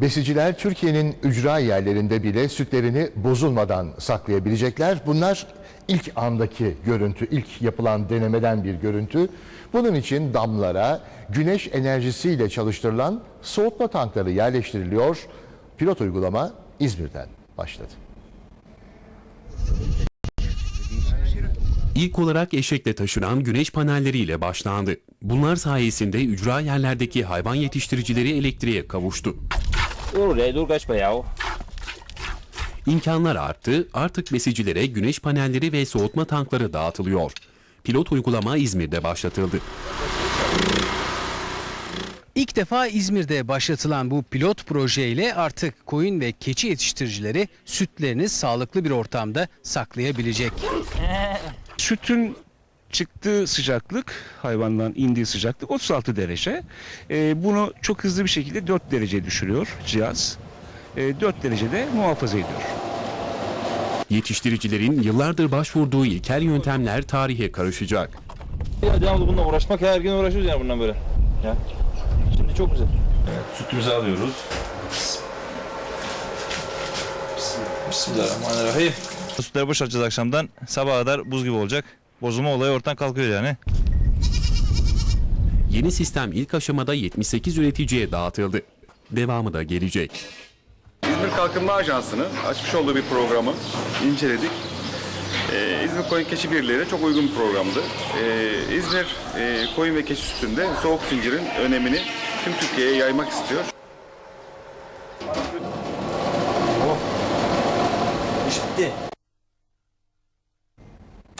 Besiciler Türkiye'nin ücra yerlerinde bile sütlerini bozulmadan saklayabilecekler. Bunlar ilk andaki görüntü, ilk yapılan denemeden bir görüntü. Bunun için damlara güneş enerjisiyle çalıştırılan soğutma tankları yerleştiriliyor. Pilot uygulama İzmir'den başladı. İlk olarak eşekle taşınan güneş panelleriyle başlandı. Bunlar sayesinde ücra yerlerdeki hayvan yetiştiricileri elektriğe kavuştu. Oraya dur kaçma ya. İmkanlar arttı, artık besicilere güneş panelleri ve soğutma tankları dağıtılıyor. Pilot uygulama İzmir'de başlatıldı. İlk defa İzmir'de başlatılan bu pilot projeyle artık koyun ve keçi yetiştiricileri sütlerini sağlıklı bir ortamda saklayabilecek. Sütün çıktığı sıcaklık, hayvandan indiği sıcaklık 36 derece. Ee, bunu çok hızlı bir şekilde 4 derece düşürüyor cihaz. Ee, 4 derecede muhafaza ediyor. Yetiştiricilerin yıllardır başvurduğu ilkel yöntemler tarihe karışacak. Ya devamlı bununla uğraşmak her gün uğraşıyoruz yani bundan böyle. Ya. Şimdi çok güzel. Sütümüzü alıyoruz. Bismillahirrahmanirrahim. Sütleri boşaltacağız akşamdan. Sabaha kadar buz gibi olacak bozulma olayı ortadan kalkıyor yani. Yeni sistem ilk aşamada 78 üreticiye dağıtıldı. Devamı da gelecek. İzmir Kalkınma Ajansı'nın açmış olduğu bir programı inceledik. Ee, İzmir Koyun Keçi Birliği'ne çok uygun bir programdı. Ee, İzmir e, koyun ve keçi sütünde soğuk zincirin önemini tüm Türkiye'ye yaymak istiyor. Oh. İş bitti.